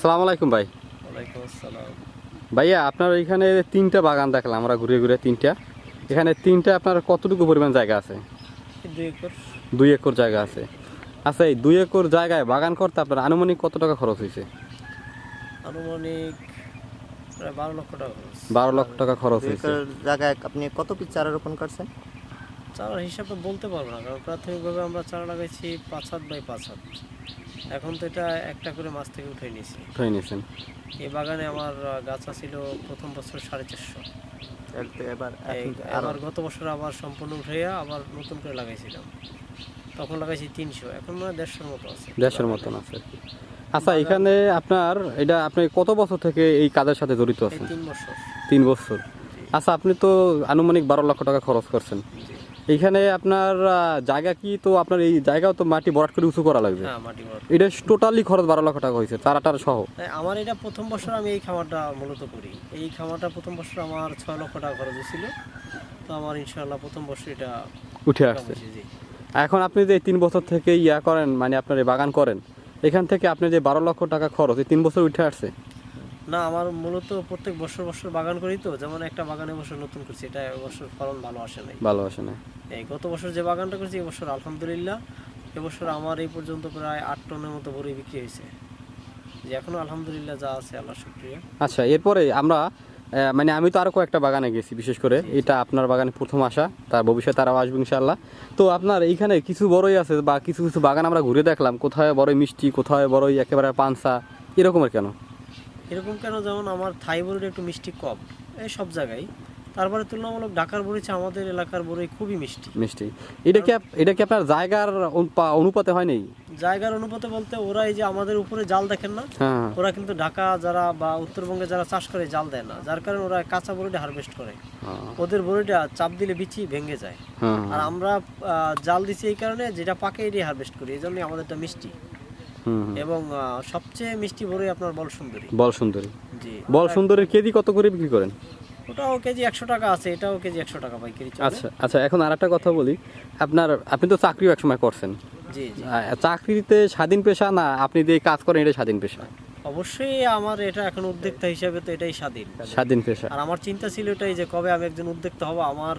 সালাম আলাইকুম ভাই। ওয়ালাইকুম আসসালাম। ভাইয়া আপনার এখানে তিনটা বাগান দেখলাম আমরা ঘুরে ঘুরে তিনটা। এখানে তিনটা আপনার কতটুকু পরিমাণ জায়গা আছে? দুই একর। জায়গা আছে। আচ্ছা এই দুই একর জায়গায় বাগান করতে আপনার আনুমানিক কত টাকা খরচ হয়েছে আনুমানিক বারো লক্ষ টাকা খরচ। বারো লক্ষ টাকা খরচ হয়েছে জায়গায় আপনি কত পিস চারা রোপণ করছেন? চারার হিসাবে বলতে পারব না কারণ প্রাথমিকভাবে আমরা চারা লাগাইছি পাঁচ হাত বাই পাঁচ হাত। এখন তো এটা একটা করে মাছ থেকে উঠে নিয়েছি। উঠাই নিয়েছেন? এই বাগানে আমার গাছা ছিল প্রথম বছর সাড়ে চারশো। আবার গত বছর আবার সম্পূর্ণ উঠাইয়া আবার নতুন করে লাগাইছিলাম। তখন লাগাইছি তিনশো এখন মানে দেড়শোর মতো আছে। দেশের মতন আছে কি। আচ্ছা এখানে আপনার এটা আপনি কত বছর থেকে এই কাজের সাথে জড়িত আছেন? তিন বছর। তিন বছর। আচ্ছা আপনি তো আনুমানিক বারো লক্ষ টাকা খরচ করছেন। এইখানে আপনার জায়গা কি? তো আপনার এই জায়গাও তো মাটি বরাট করে উঁচু করা লাগবে। হ্যাঁ এটা টোটালি খরচ বারো লক্ষ টাকা হয়েছে চারাটার সহ। আমার এটা প্রথম বছর আমি এই খামারটা মূলত করি। এই খামারটা প্রথম বছর আমার ছয় লক্ষ টাকা খরচ হয়েছিল। তো আমার ইনশাল্লাহ প্রথম বছর এটা উঠে আসছে। এখন আপনি যে তিন বছর থেকে ইয়া করেন মানে আপনার বাগান করেন এখান থেকে আপনি যে বারো লক্ষ টাকা খরচ এই তিন বছর উঠে আসছে? না আমার মূলত প্রত্যেক বছর বছর বাগান করি তো যেমন একটা বাগানে বছর নতুন করছি এটা এবছর ফলন ভালো আসে নাই। ভালো আসে না এই গত বছর যে বাগানটা করছি এবছর আলহামদুলিল্লাহ এবছর আমার এই পর্যন্ত প্রায় আট টনের মতো বড়ি বিক্রি হয়েছে। যে এখনও আলহামদুলিল্লাহ যা আছে আল্লাহ শুক্রিয়া। আচ্ছা এরপরে আমরা মানে আমি তো আরও কয়েকটা বাগানে গেছি বিশেষ করে এটা আপনার বাগানে প্রথম আসা তার ভবিষ্যতে আরও আসবে ইনশাল্লাহ তো আপনার এইখানে কিছু বড়ই আছে বা কিছু কিছু বাগান আমরা ঘুরে দেখলাম কোথায় বড়ই মিষ্টি কোথায় বড়ই একেবারে পানসা এরকমের কেন? এরকম কেন? যেমন আমার থাই বড়ির একটু মিষ্টি কম এই সব জায়গায়। তারপরে তুলনামূলক ঢাকার বড়িছে আমাদের এলাকার বড়ি খুবই মিষ্টি। মিষ্টি। এটা কি এটা কি আপনার জায়গার অনুপাতে হয় নাই? জায়গার অনুপাতে বলতে ওরা এই যে আমাদের উপরে জাল দেখেন না? হ্যাঁ ওরা কিন্তু ঢাকা যারা বা উত্তরবঙ্গে যারা চাষ করে জাল দেয় না যার কারণে ওরা কাঁচা বড়িটা হারভেস্ট করে। হ্যাঁ, ওদের বড়িটা চাপ দিলে বিচি ভেঙে যায়। হ্যাঁ আর আমরা জাল দিছি এই কারণে যেটা পাকে এটাই হারভেস্ট করি এই জন্যই আমাদেরটা মিষ্টি। এবং সবচেয়ে মিষ্টি বড়ই আপনার বল সুন্দরী বল সুন্দরী জি। বল সুন্দরীর কেজি কত করে বিক্রি করেন? ওটাও কেজি একশো টাকা আছে এটাও কেজি একশো টাকা পাইকারি আচ্ছা আচ্ছা এখন আর একটা কথা বলি। আপনার আপনি তো চাকরিও একসময় করছেন। জি জি। চাকরিতে স্বাধীন পেশা না আপনি যে কাজ করেন এটা স্বাধীন পেশা? অবশ্যই আমার এটা এখন উদ্যোক্তা হিসাবে তো এটাই স্বাধীন। স্বাধীন পেশা। আর আমার চিন্তা ছিল এটাই যে কবে আমি একজন উদ্যোক্তা হব আমার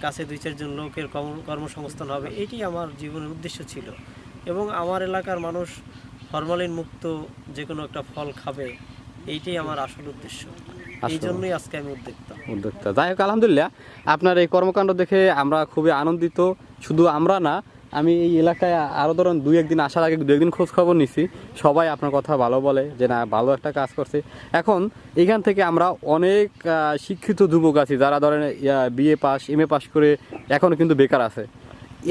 কাছে দুই চারজন লোকের কর্ম- কর্মসংস্থান হবে এটি আমার জীবনের উদ্দেশ্য ছিল। এবং আমার এলাকার মানুষ ফরমালিন মুক্ত যে কোনো একটা ফল খাবে এইটাই আমার আসল উদ্দেশ্য। এই জন্যই আজকে আমি উদ্যোক্তা। উদ্যোক্তা। যাই হোক আলহামদুলিল্লাহ আপনার এই কর্মকাণ্ড দেখে আমরা খুবই আনন্দিত। শুধু আমরা না আমি এই এলাকায় আরও ধরুন দুই একদিন আসার আগে দু একদিন খোঁজ খবর নিছি। সবাই আপনার কথা ভালো বলে যে না ভালো একটা কাজ করছে। এখন এখান থেকে আমরা অনেক শিক্ষিত যুবক আছি যারা ধরেন BA pass M A pass করে এখনও কিন্তু বেকার আছে।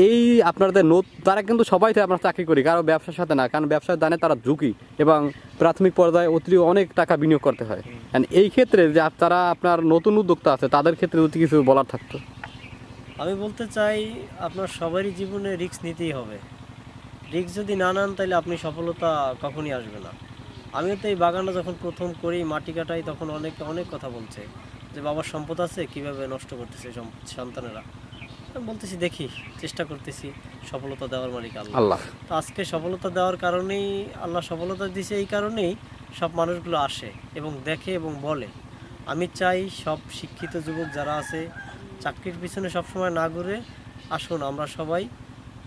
এই আপনাদের নোট, তারা কিন্তু সবাই আমরা চাকরি করি, কারও ব্যবসার সাথে না, কারণ ব্যবসার দানে তারা ঝুঁকি এবং প্রাথমিক পর্যায়ে অতিরিক্ত অনেক টাকা বিনিয়োগ করতে হয়। এই ক্ষেত্রে যে তারা আপনার নতুন উদ্যোক্তা আছে, তাদের ক্ষেত্রে যদি কিছু বলার থাকতো। আমি বলতে চাই, আপনার সবারই জীবনে রিস্ক নিতেই হবে। রিস্ক যদি না নেন, তাহলে আপনি সফলতা কখনই আসবে না। আমিও তো এই বাগানটা যখন প্রথম করি, মাটি কাটাই, তখন অনেক অনেক কথা বলছে। যে বাবার সম্পদ আছে, কীভাবে নষ্ট করতেছে সন্তানেরা। বলতেছি দেখি চেষ্টা করতেছি সফলতা দেওয়ার মালিক আল্লাহ। আল্লাহ। তো আজকে সফলতা দেওয়ার কারণেই আল্লাহ সফলতা দিছে এই কারণেই সব মানুষগুলো আসে এবং দেখে এবং বলে। আমি চাই সব শিক্ষিত যুবক যারা আছে চাকরির পিছনে সবসময় না ঘুরে আসুন আমরা সবাই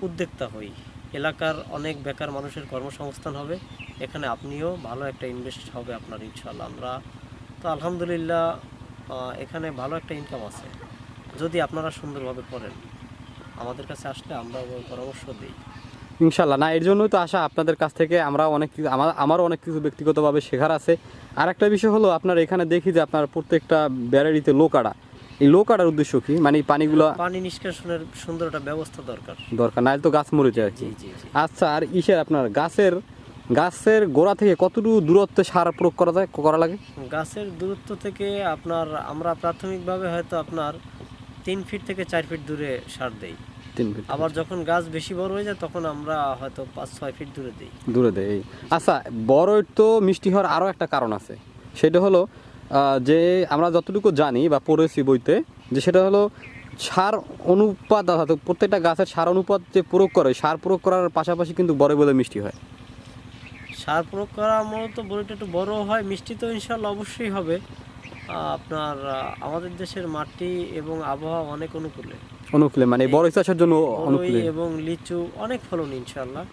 উদ্যোক্তা হই। এলাকার অনেক বেকার মানুষের কর্মসংস্থান হবে এখানে আপনিও ভালো একটা ইনভেস্ট হবে আপনার ইনশাল্লাহ আমরা তো আলহামদুলিল্লাহ এখানে ভালো একটা ইনকাম আছে। যদি আপনারা সুন্দরভাবে করেন আমাদের কাছে আসলে আমরা পরামর্শ দিই। ইনশাল্লাহ না এর জন্যই তো আশা আপনাদের কাছ থেকে আমরা অনেক কিছু আমার আমারও অনেক কিছু ব্যক্তিগতভাবে শেখার আছে। আর একটা বিষয় হলো আপনার এখানে দেখি যে আপনার প্রত্যেকটা ব্যারারিতে লোকাড়া। এই লোকাড়ার উদ্দেশ্য কি? মানে পানিগুলো পানি নিষ্কাশনের সুন্দর একটা ব্যবস্থা দরকার। দরকার নাহলে তো গাছ মরে যায় আচ্ছা আর ইসের আপনার গাছের গাছের গোড়া থেকে কতটুকু দূরত্বে সার প্রয়োগ করা যায় করা লাগে? গাছের দূরত্ব থেকে আপনার আমরা প্রাথমিকভাবে হয়তো আপনার তিন ফিট থেকে চার ফিট দূরে সার দেই। তিন ফিট আবার যখন গাছ বেশি বড় হয়ে যায় তখন আমরা হয়তো পাঁচ ছয় ফিট দূরে দিই। দূরে দেয় এই। আচ্ছা বড়ই তো মিষ্টি হওয়ার আরও একটা কারণ আছে। সেটা হলো যে আমরা যতটুকু জানি বা পড়েছি বইতে যে সেটা হলো সার অনুপাত অর্থাৎ প্রত্যেকটা গাছের সার অনুপাত যে প্রয়োগ করে সার প্রয়োগ করার পাশাপাশি কিন্তু বড় বলে মিষ্টি হয়। সার প্রয়োগ করা মূলত বড়িটা একটু বড় হয় মিষ্টি তো ইনশাল্লাহ অবশ্যই হবে। আপনার আমাদের দেশের মাটি এবং আবহাওয়া অনেক অনুকূলে অনুকূলে মানে বড় চাষের জন্য অনুকূলে এবং লিচু অনেক ফলন ইনশাল্লাহ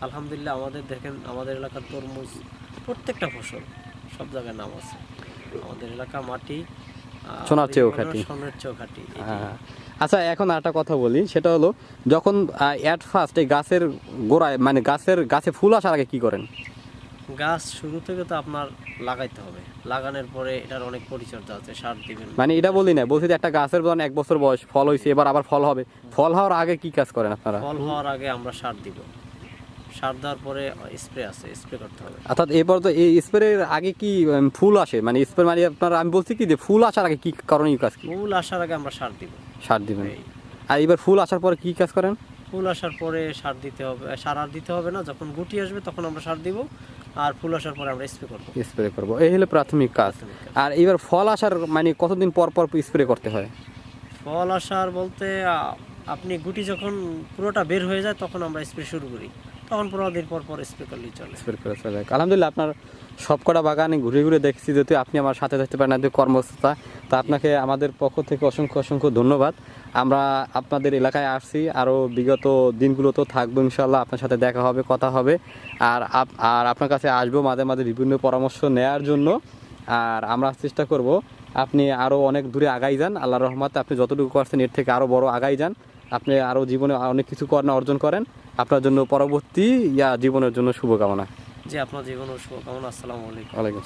আলহামদুলিল্লাহ আমাদের দেখেন আমাদের এলাকার তরমুজ প্রত্যেকটা ফসল সব জায়গায় নাম আছে আমাদের এলাকা মাটি সোনার চেয়েও খাঁটি। সোনার চেয়েও খাঁটি এটি। হ্যাঁ। আচ্ছা এখন একটা কথা বলি সেটা হলো যখন অ্যাট ফার্স্ট এই গাছের গোড়ায় মানে গাছের গাছে ফুল আসার আগে কি করেন গাছ শুরু থেকে তো আপনার লাগাইতে হবে। লাগানোর পরে এটার অনেক পরিচর্যা আছে সার দিবেন। মানে এটা বলি না বলছি যে একটা গাছের ধরেন এক বছর বয়স ফল হয়েছে এবার আবার ফল হবে। ফল হওয়ার আগে কি কাজ করেন আপনারা? ফল হওয়ার আগে আমরা সার দিব। সার দেওয়ার পরে স্প্রে আছে স্প্রে করতে হবে। অর্থাৎ এরপর তো এই স্প্রের আগে কি ফুল আসে? মানে স্প্রে মানে আপনার আমি বলছি কি যে ফুল আসার আগে কি কারণে এই কাজ কি? ফুল আসার আগে আমরা সার দিব। সার দিবেন। আর এবার ফুল আসার পরে কি কাজ করেন? ফুল আসার পরে সার দিতে হবে সার আর দিতে হবে না যখন গুটি আসবে তখন আমরা সার দিব। আর ফুল আসার পরে আমরা স্প্রে করব। স্প্রে করব। এই হলো প্রাথমিক কাজ। আর এবার ফল আসার মানে কতদিন পর পর স্প্রে করতে হয়? ফল আসার বলতে আপনি গুটি যখন পুরোটা বের হয়ে যায় তখন আমরা স্প্রে শুরু করি। তখন পনেরো দিন পর পর স্প্রে করলেই চলে। স্প্রে করে চলে। আলহামদুলিল্লাহ, আপনার সবকটা বাগানে ঘুরে ঘুরে দেখছি যেহেতু আপনি আমার সাথে থাকতে পারেন আপনাদের কর্মব্যস্ততা তা আপনাকে আমাদের পক্ষ থেকে অসংখ্য অসংখ্য ধন্যবাদ। আমরা আপনাদের এলাকায় আসছি, আরও বিগত দিনগুলোতেও থাকব ইনশাল্লাহ আপনার সাথে দেখা হবে, কথা হবে। আর আর আপনার কাছে আসব মাঝে মাঝে বিভিন্ন পরামর্শ নেয়ার জন্য। আর আমরা চেষ্টা করব, আপনি আরও অনেক দূরে আগাই যান আল্লাহ রহমতে আপনি যতটুকু করছেন এর থেকে আরও বড় আগাই যান। আপনি আরও জীবনে অনেক কিছু কর্ণা অর্জন করেন। আপনার জন্য পরবর্তী ইয়া জীবনের জন্য শুভকামনা। জি আপনার জীবনের শুভকামনা। আসসালামু আলাইকুম। আসসালাম।